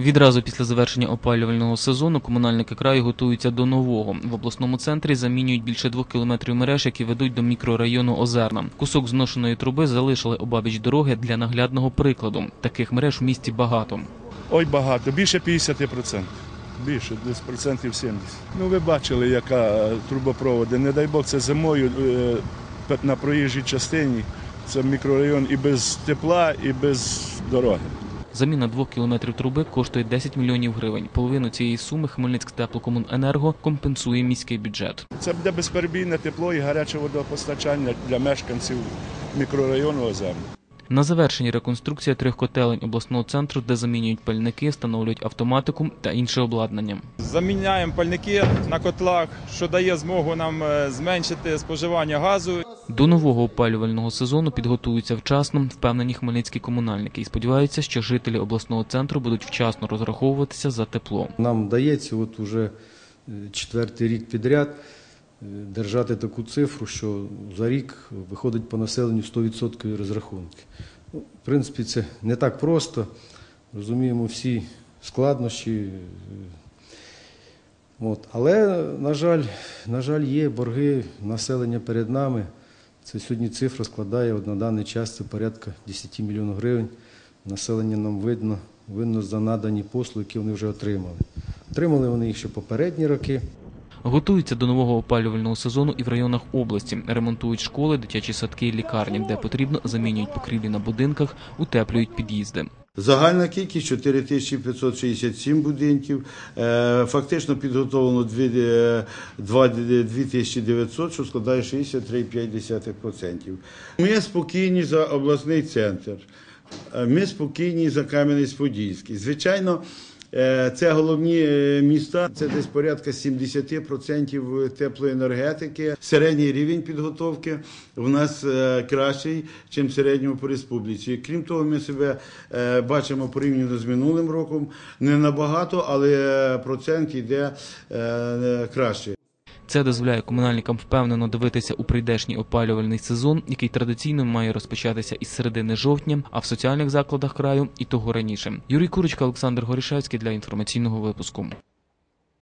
Відразу після завершення опалювального сезону комунальники краю готуються до нового. В обласному центрі замінюють більше двох кілометрів мереж, які ведуть до мікрорайону Озерна. Кусок зношеної труби залишили обабіч дороги для наглядного прикладу. Таких мереж в місті багато. Ой, багато, більше 50%. Більше, десь процентів 70. Ну, ви бачили, яка е, трубопроводи. Не дай Бог, це зимою е, на проїжджій частині. Це мікрорайон і без тепла, і без дороги. Заміна двох кілометрів труби коштує 10 мільйонів гривень. Половину цієї суми Хмельницьк теплокомуненерго компенсує міський бюджет. Це буде безперебійне тепло і гаряче водопостачання для мешканців мікрорайону Озерна. На завершенні реконструкція трьох котелень обласного центру, де замінюють пальники, встановлюють автоматику та інше обладнання. Заміняємо пальники на котлах, що дає змогу нам е, зменшити споживання газу. До нового опалювального сезону підготуються вчасно, впевнені хмельницькі комунальники і сподіваються, що жителі обласного центру будуть вчасно розраховуватися за тепло. Нам вдається от уже е, четвертий рік підряд держати таку цифру, що за рік виходить по населенню 100% розрахунки. Ну, в принципі, це не так просто. Розуміємо всі складнощі. От. Але, на жаль, на жаль, є борги населення перед нами. Це сьогодні цифра складає на даний час це порядка 10 мільйонів гривень. Населення нам видно, винно за надані послуги, які вони вже отримали. Отримали вони їх ще попередні роки. Готуються до нового опалювального сезону і в районах області. Ремонтують школи, дитячі садки і лікарні, де потрібно замінюють покрівлі на будинках, утеплюють під'їзди. Загальна кількість 4567 будинків. Е, Фактично підготовлено дві- е, два- 2900, що складає 63,5%. Ми спокійні за обласний центр. Е, Ми спокійні за Кам'янець-Подільський. Звичайно, це головні е, міста, це десь порядка 70% теплої енергетики. Середній рівень підготовки в нас е, кращий, ніж середньому по республіці. Крім того, ми себе е, бачимо порівняно з минулим роком не набагато, але процент йде е, краще. Це дозволяє комунальникам впевнено дивитися у прийдешній опалювальний сезон, який традиційно має розпочатися із середини жовтня, а в соціальних закладах краю і того раніше. Юрій Курочка, Олександр Горішевський для інформаційного випуску.